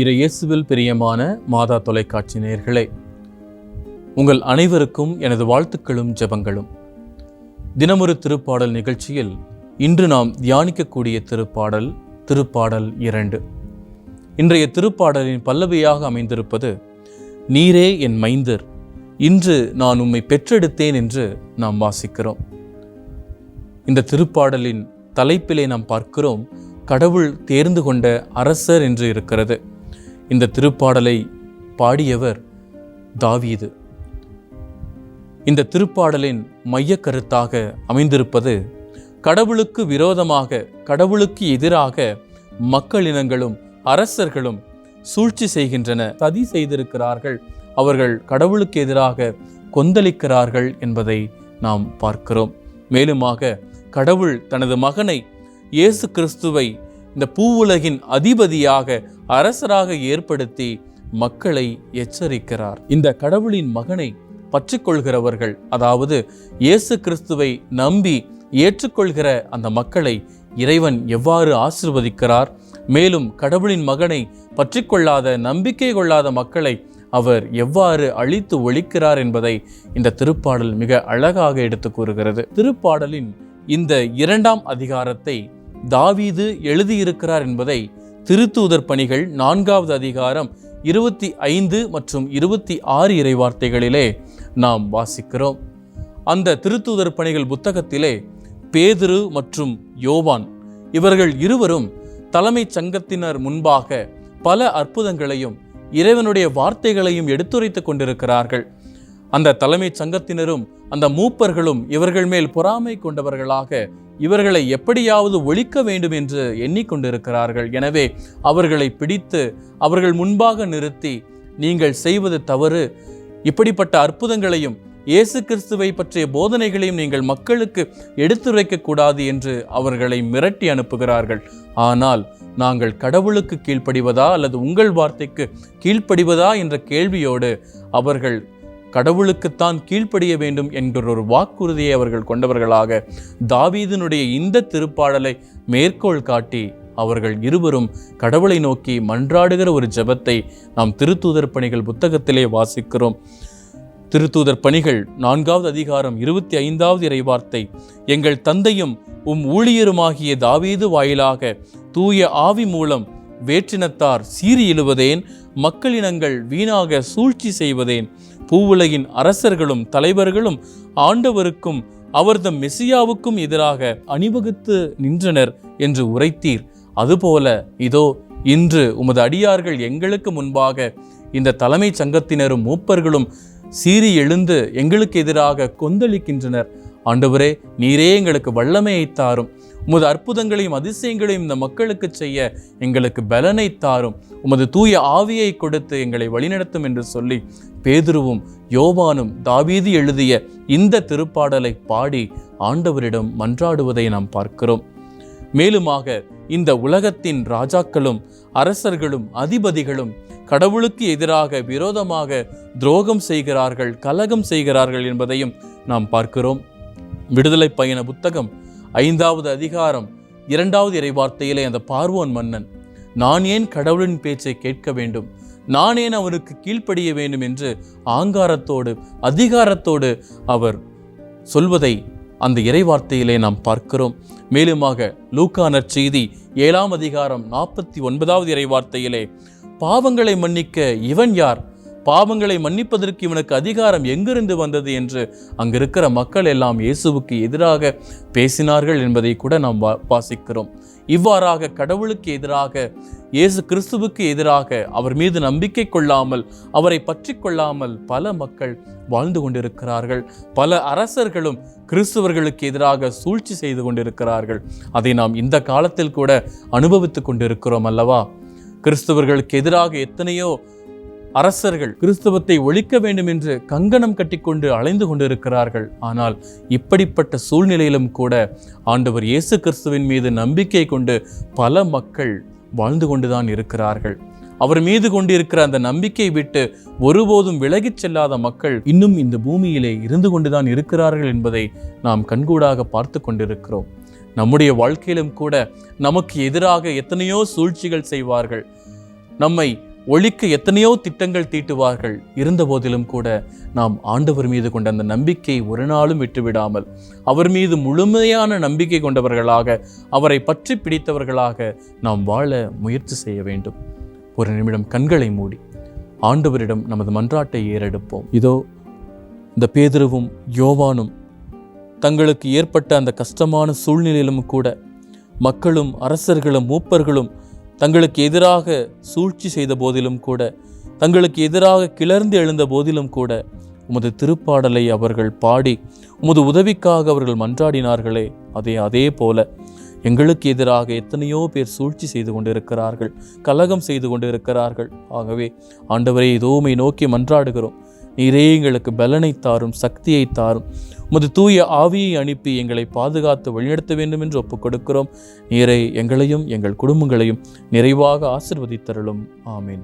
இரு இயேசுவில் பிரியமான மாதா தொலைக்காட்சி நேர்களே உங்கள் அனைவருக்கும் எனது வாழ்த்துக்களும் ஜெபங்களும். தினமொரு திருப்பாடல் நிகழ்ச்சியில் இன்று நாம் தியானிக்கக்கூடிய திருப்பாடல் திருப்பாடல் இரண்டு. இன்றைய திருப்பாடலின் பல்லவியாக அமைந்திருப்பது நீரே என் மைந்தர் இன்று நான் உம்மை பெற்றெடுத்தேன் என்று நாம் வாசிக்கிறோம். இந்த திருப்பாடலின் தலைப்பிலே நாம் பார்க்கிறோம் கடவுள் தேர்ந்து கொண்ட அரசர் என்று இருக்கிறது. இந்த திருப்பாடலை பாடியவர் தாவீது. இந்த திருப்பாடலின் மைய கருத்தாக அமைந்திருப்பது கடவுளுக்கு விரோதமாக கடவுளுக்கு எதிராக மக்களினங்களும் அரசர்களும் சூழ்ச்சி செய்கின்றன. சதி செய்திருக்கிறார்கள். அவர்கள் கடவுளுக்கு எதிராக கொந்தளிக்கிறார்கள் என்பதை நாம் பார்க்கிறோம். மேலுமாக கடவுள் தனது மகனை இயேசு கிறிஸ்துவை இந்த பூவுலகின் அதிபதியாக அரசராக ஏற்படுத்தி மக்களை எச்சரிக்கிறார். இந்த கடவுளின் மகனை பற்றிக்கொள்கிறவர்கள் அதாவது இயேசு கிறிஸ்துவை நம்பி ஏற்றுக்கொள்கிற அந்த மக்களை இறைவன் எவ்வாறு ஆசிர்வதிக்கிறார்? மேலும் கடவுளின் மகனை பற்றிக்கொள்ளாத நம்பிக்கை கொள்ளாத மக்களை அவர் எவ்வாறு அழித்து ஒழிக்கிறார் என்பதை இந்த திருப்பாடல் மிக அழகாக எடுத்து கூறுகிறது. திருப்பாடலின் இந்த இரண்டாம் அதிகாரத்தை தாவீது எழுதியிருக்கிறார் என்பதை திருத்தூதர் பணிகள் நான்காவது அதிகாரம் இருபத்தி ஐந்து மற்றும் இருபத்தி ஆறு இறைவார்த்தைகளிலே நாம் வாசிக்கிறோம். அந்த திருத்தூதர் பணிகள் புத்தகத்திலே பேதுரு மற்றும் யோவான் இவர்கள் இருவரும் தலைமைச் சங்கத்தினர் முன்பாக பல அற்புதங்களையும் இறைவனுடைய வார்த்தைகளையும் எடுத்துரைத்துக் கொண்டிருக்கிறார்கள். அந்த தலைமைச் சங்கத்தினரும் அந்த மூப்பர்களும் இவர்கள் மேல் பொறாமை கொண்டவர்களாக இவர்களை எப்படியாவது ஒழிக்க வேண்டும் என்று எண்ணிக்கொண்டிருக்கிறார்கள். எனவே அவர்களை பிடித்து அவர்கள் முன்பாக நிறுத்தி நீங்கள் செய்வது தவறு. இப்படிப்பட்ட அற்புதங்களையும் இயேசு கிறிஸ்துவை பற்றிய போதனைகளையும் நீங்கள் மக்களுக்கு எடுத்துரைக்க கூடாது என்று அவர்களை மிரட்டி அனுப்புகிறார்கள். ஆனால் நாங்கள் கடவுளுக்கு கீழ்ப்படிவதா அல்லது உங்கள் வார்த்தைக்கு கீழ்ப்படிவதா என்ற கேள்வியோடு அவர்கள் கடவுளுக்குத்தான் கீழ்ப்படிய வேண்டும் என்கிற ஒரு வாக்குறுதியை அவர்கள் கொண்டவர்களாக தாவீதினுடைய இந்த திருப்பாடலை மேற்கோள் காட்டி அவர்கள் இருவரும் கடவுளை நோக்கி மன்றாடுகிற ஒரு ஜெபத்தை நாம் திருத்தூதர் பணிகள் புத்தகத்திலே வாசிக்கிறோம். திருத்தூதர் பணிகள் நான்காவது அதிகாரம் இருபத்தி ஐந்தாவது இறைவார்த்தை. எங்கள் தந்தையும் உம் ஊழியருமாகிய தாவீது வாயிலாக தூய ஆவி மூலம் வேற்றினத்தார் சீறி இழுவதேன் மக்களினங்கள் வீணாக சூழ்ச்சி செய்வதேன் பூவுலகின் அரசர்களும் தலைவர்களும் ஆண்டவருக்கும் அவர்தம் மெசியாவுக்கும் எதிராக அணிவகுத்து நின்றனர் என்று உரைத்தீர். அதுபோல இதோ இன்று உமது அடியார்கள் எங்களுக்கு முன்பாக இந்த தலைமைச் சங்கத்தினரும் மூப்பர்களும் சீறி எழுந்து எங்களுக்கு எதிராக கொந்தளிக்கின்றனர். ஆண்டவரே நீரே எங்களுக்கு வல்லமையை தாரும். உமது அற்புதங்களையும் அதிசயங்களையும் இந்த மக்களுக்கு செய்ய எங்களுக்கு பலனை தாரும். உமது தூய ஆவியை கொடுத்து எங்களை வழிநடத்தும் என்று சொல்லி பேதுருவும் யோவானும் தாவீதி எழுதிய இந்த திருப்பாடலை பாடி ஆண்டவரிடம் மன்றாடுவதை நாம் பார்க்கிறோம். மேலுமாக இந்த உலகத்தின் ராஜாக்களும் அரசர்களும் அதிபதிகளும் கடவுளுக்கு எதிராக விரோதமாக துரோகம் செய்கிறார்கள் கலகம் செய்கிறார்கள் என்பதையும் நாம் பார்க்கிறோம். விடுதலை பயண புத்தகம் ஐந்தாவது அதிகாரம் இரண்டாவது இறைவார்த்தையிலே அந்த பார்வோன் மன்னன் நான் ஏன் கடவுளின் பேச்சை கேட்க வேண்டும்? நான் ஏன் அவனுக்கு கீழ்ப்படிய வேண்டும்? என்று ஆங்காரத்தோடு அதிகாரத்தோடு அவர் சொல்வதை அந்த இறைவார்த்தையிலே நாம் பார்க்கிறோம். மேலுமாக லூக்கானர் செய்தி ஏழாம் அதிகாரம் நாற்பத்தி ஒன்பதாவது இறைவார்த்தையிலே பாவங்களை மன்னிக்க இவன் யார்? பாவங்களை மன்னிப்பதற்கு இவனுக்கு அதிகாரம் எங்கிருந்து வந்தது என்று அங்கிருக்கிற மக்கள் எல்லாம் இயேசுவுக்கு எதிராக பேசினார்கள் என்பதை கூட நாம் வா- வாசிக்கிறோம். இவ்வாறாக கடவுளுக்கு எதிராக இயேசு கிறிஸ்துவுக்கு எதிராக அவர் மீது நம்பிக்கை கொள்ளாமல் அவரை பற்றி கொள்ளாமல் பல மக்கள் வாழ்ந்து கொண்டிருக்கிறார்கள். பல அரசர்களும் கிறிஸ்துவர்களுக்கு எதிராக சூழ்ச்சி செய்து கொண்டிருக்கிறார்கள். அதை நாம் இந்த காலத்தில் கூட அனுபவித்து கொண்டிருக்கிறோம் அல்லவா? கிறிஸ்துவர்களுக்கு எதிராக எத்தனையோ அரசர்கள் கிறிஸ்தவத்தை ஒழிக்க வேண்டும் என்று கங்கணம் கட்டிக்கொண்டு அலைந்து கொண்டிருக்கிறார்கள். ஆனால் இப்படிப்பட்ட சூழ்நிலையிலும் கூட ஆண்டவர் இயேசு கிறிஸ்துவின் மீது நம்பிக்கை கொண்டு பல மக்கள் வாழ்ந்து கொண்டுதான் இருக்கிறார்கள். அவர் மீது கொண்டிருக்கிற அந்த நம்பிக்கை விட்டு ஒருபோதும் விலகிச் செல்லாத மக்கள் இன்னும் இந்த பூமியிலே இருந்து கொண்டுதான் இருக்கிறார்கள் என்பதை நாம் கண்கூடாக பார்த்து கொண்டிருக்கிறோம். நம்முடைய வாழ்க்கையிலும் கூட நமக்கு எதிராக எத்தனையோ சூழ்ச்சிகள் செய்வார்கள். நம்மை ஒழிக்க எத்தனையோ திட்டங்கள் தீட்டுவார்கள். இருந்த போதிலும் கூட நாம் ஆண்டவர் மீது கொண்ட அந்த நம்பிக்கையை ஒரு நாளும் விட்டுவிடாமல் அவர் மீது முழுமையான நம்பிக்கை கொண்டவர்களாக அவரை பற்றி பிடித்தவர்களாக நாம் வாழ முயற்சி செய்ய வேண்டும். ஒரு நிமிடம் கண்களை மூடி ஆண்டவரிடம் நமது மன்றாட்டை ஏறெடுப்போம். இதோ இந்த பேதுருவும் யோவானும் தங்களுக்கு ஏற்பட்ட அந்த கஷ்டமான சூழ்நிலையிலும் கூட மக்களும் அரசர்களும் மூப்பர்களும் தங்களுக்கு எதிராக சூழ்ச்சி செய்த போதிலும் கூட தங்களுக்கு எதிராக கிளர்ந்து எழுந்த போதிலும் கூட உமது திருப்பாடலை அவர்கள் பாடி உமது உதவிக்காக அவர்கள் மன்றாடினார்களே அதே அதே போல எங்களுக்கு எதிராக எத்தனையோ பேர் சூழ்ச்சி செய்து கொண்டிருக்கிறார்கள் கலகம் செய்து கொண்டிருக்கிறார்கள். ஆகவே ஆண்டவரை இதோமை நோக்கி மன்றாடுகிறோம். நீரே எங்களுக்கு பலனை தாரும் சக்தியை தாரும். உமது தூய ஆவியை அனுப்பி எங்களை பாதுகாத்து வழிநடத்த வேண்டும் என்று ஒப்புக் கொடுக்கிறோம் நீரை எங்களையும் எங்கள் குடும்பங்களையும் நிறைவாக ஆசிர்வதித்தருளும். ஆமீன்.